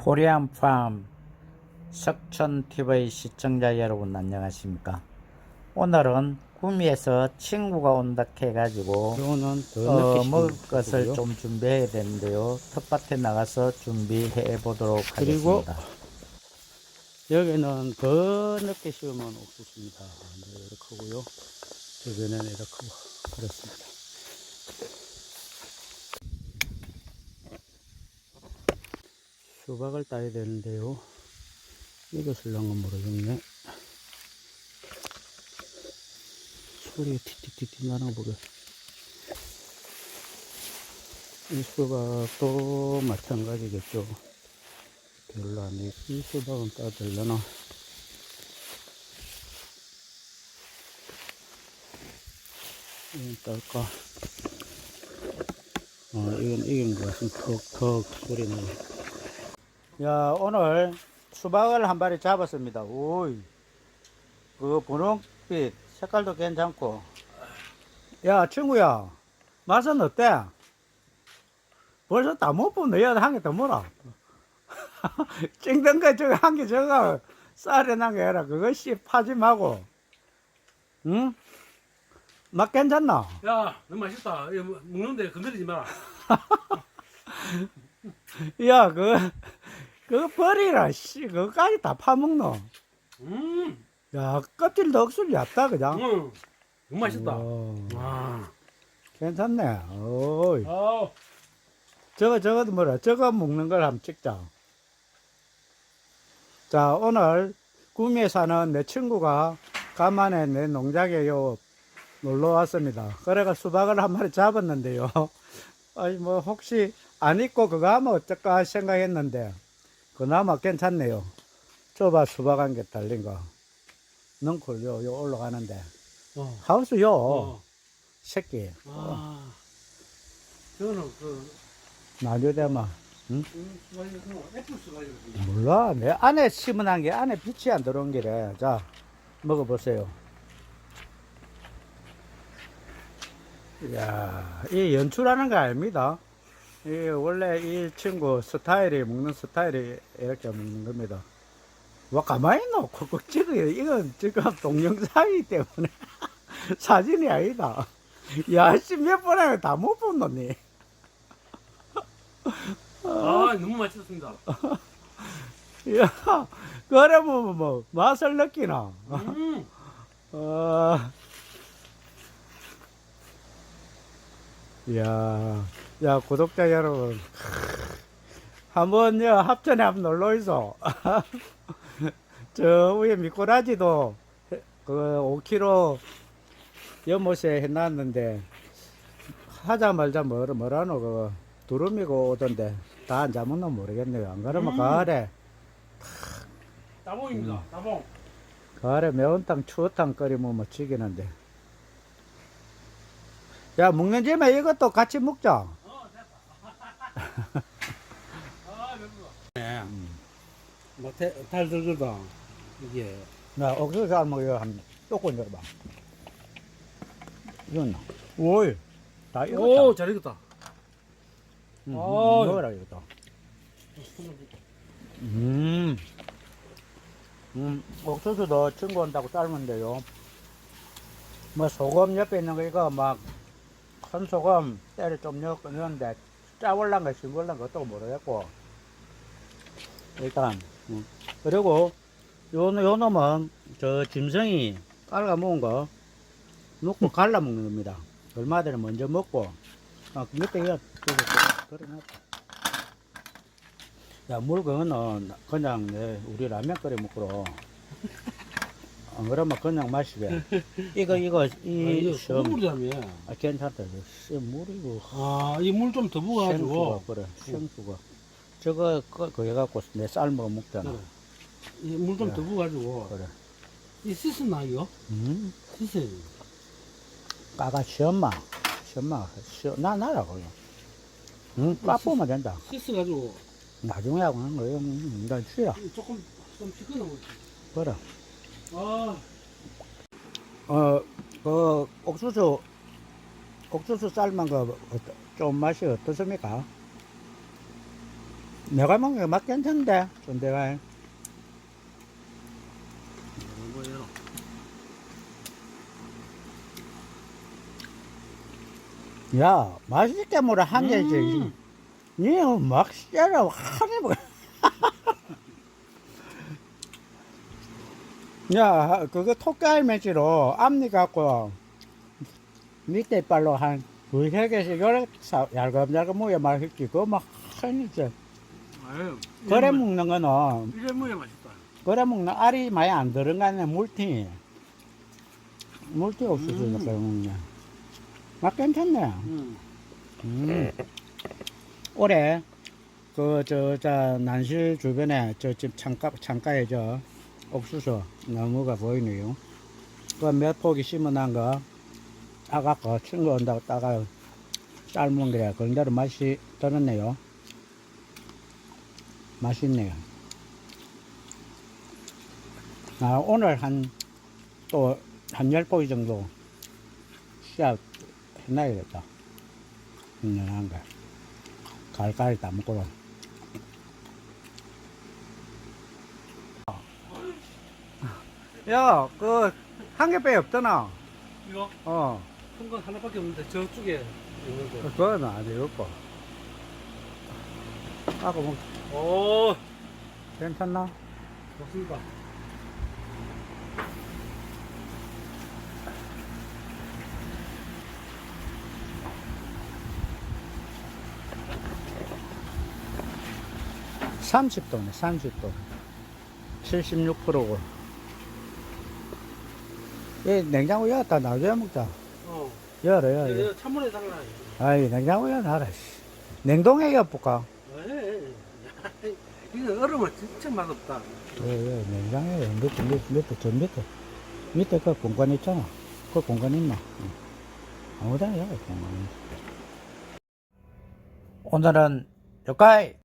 코리안 팜 석천TV 시청자 여러분 안녕하십니까 오늘은 구미에서 친구가 온다 해가지고 더 어, 먹을 것을 거고요. 좀 준비해야 되는데요 텃밭에 나가서 준비해 보도록 그리고 하겠습니다 여기는 더 늦게 심으면 옥수수입니다. 네, 이렇게 하고요. 저기는 이렇게 하고 그렇습니다. 수박을 따야 되는데요. 이것을랑은 모르겠네. 소리가 티티티티 나나 보게. 이 수박도 마찬가지겠죠. 별로 안 해. 이 수박은 따들려나? 이건 딸까? 어, 이건 이긴 것 같으면 턱턱 소리 나네. 야 오늘 수박을 한 마리 잡았습니다 오이 그 분홍빛 색깔도 괜찮고 야 친구야 맛은 어때? 벌써 다 못 보네 야 한 개 더 먹어라 찡든 거 저거 한 개 저거 쌀에 난게 해라 그거 씨 파지 마고 응? 맛 괜찮나? 야, 너무 맛있다. 이거 뭐- 먹는데 건드리지 마라. 야 그, 그거 버리라 씨. 그거까지 다 파먹노. 음, 야 껍질도 억수로 얕다 그냥. 음, 너무 맛있다. 오, 와, 괜찮네. 어이. 아, 저거 저거도 뭐라. 저거 먹는 걸 한번 찍자. 자 오늘 구미에 사는 내 친구가 간만에 내 농장에 요 놀러 왔습니다. 그래가 수박을 한 마리 잡았는데요. 아니 뭐 혹시 안 입고 그거 하면 어쩔까 생각했는데 그나마 괜찮네요. 좁아 수박 한 개 달린 거. 넝쿨 요, 요 올라가는데. 어, 하우스 요. 어, 새끼. 아, 저는 그 나중에 되면 음, 수박이 그 애플 수박이 몰라. 내 안에 심어놓은 게 안에 빛이 안 들어온 게래. 자, 먹어보세요. 이야, 이 연출하는 거 아닙니다. 이 원래 이 친구 스타일이, 먹는 스타일이 이렇게 먹는 겁니다. 와, 가만히 놓고 꼭 찍어. 이건 지금 동영상이기 때문에 사진이 아니다. 야, 씨, 몇 번에 다못 본 놈이. 아, 너무 맛있었습니다. 야, 그러면 뭐, 맛을 느끼나? 음, 어, 야, 야, 구독자 여러분. 한번요, 합천에 한번 놀러 오이소. 저 위에 미꾸라지도 그 5kg 연못에 해놨는데, 하자 말자 뭐라, 뭐라노, 그 두루미고 오던데, 다안놈 모르겠네요. 안 그러면 음. 가을에, 따봉입니다. 따봉. 가을에 매운탕, 추어탕 끓이면 뭐 죽이는데. 야, 먹는 김에 이것도 같이 먹자. 아. 네. 뭐, 대, 달 들거다. 이게. 나 옥수수 안 먹어. 한 조금 열어봐. 이건 오이. 다 익었다. 오, 잘 익었다. 음, 어이. 먹어라, 이것도. 음. 음, 옥수수도 친구 온다고 돼요. 뭐, 소금 옆에 있는 거, 이거 막, 큰 소금 때를 좀 넣, 넣었는데, 짜올란가 어떤 거 모르겠고. 일단, 음. 그리고, 요, 요 놈은, 저, 짐승이 깔아 먹은 거, 넣고 갈라 먹는 겁니다. 얼마 전에 먼저 먹고, 아, 그 밑에 이거, 그래, 놨다. 야, 물건은 그냥 내 우리 라면 끓여 먹고 안 그러면 그냥 마시게. 이거 이거 아, 이 이게 시험 소금물이라며. 아, 괜찮다. 이거 씨, 물이고 아, 이 물 좀 더 부어가지고. 생수가 그래 생수가 저거 그 그거 갖고 내 삶아 먹잖아. 이 물 좀 더 부어가지고. 그래. 이 씻었나, 이거? 음, 씻어야 돼. 까가 시엄마 시엄마 시엄 나 나라 그래. 응, 까보면 된다. 씻어가지고. 나중에 하고 하는 거예요. 음, 난 쉬라. 조금, 좀 거지. 그래. 아, 어, 그, 옥수수, 옥수수 삶은 거, 어떠- 좀 맛이 어떻습니까? 내가 먹는 게맛 괜찮은데. 뭐예요? 야, 맛있게 물어 한 개지. 음. 니는 막 씨라 하니 뭐. 야, 그거 토끼알매지로 앞니 갖고 밑에 발로 한 두세 개씩 사- 얇감얇감 모여 맛있지. 그거 막. 아유. 그래 먹는 거는, 이래 먹어야 맛있다. 그래 먹는 알이 많이 안 들어가네, 물티. 물티 없어지니까 음. 먹네. 맛 괜찮네. 음. 음. 올해 그 저 자 난실 주변에 저 집 창가 창가에 저 옥수수 나무가 보이네요. 그몇 포기 심어놓은 거 아까 그 친구 온다고 따가 삶은 게 그런대로 맛이 들었네요. 맛있네요. 아 오늘 한 또 한 열 포기 정도 씨앗 해놔야겠다. 한 거. 갈갈 담고. 야, 그, 한 개빼 없잖아. 이거 어, 큰거 하나밖에 없는데 저쪽에 있는 거. 그건 아니었고. 아까 뭐, 오, 괜찮나? 좋습니다. 삼십 도네, 삼십 도. 76%고. 이 냉장고 열었다 나중에 먹자. 어. 열어, 열어. 열어. 찬물에 담가놔. 아이, 냉장고 열어놔라, 씨. 냉동에 엿볼까? 에 이거 얼으면 진짜 맛없다. 예, 예, 냉장고에 밑에, 밑에, 밑에, 저 밑에, 밑에 그 공간 있잖아. 그 공간 있나? 응. 아무데나 여 공간. 오늘은 여기까지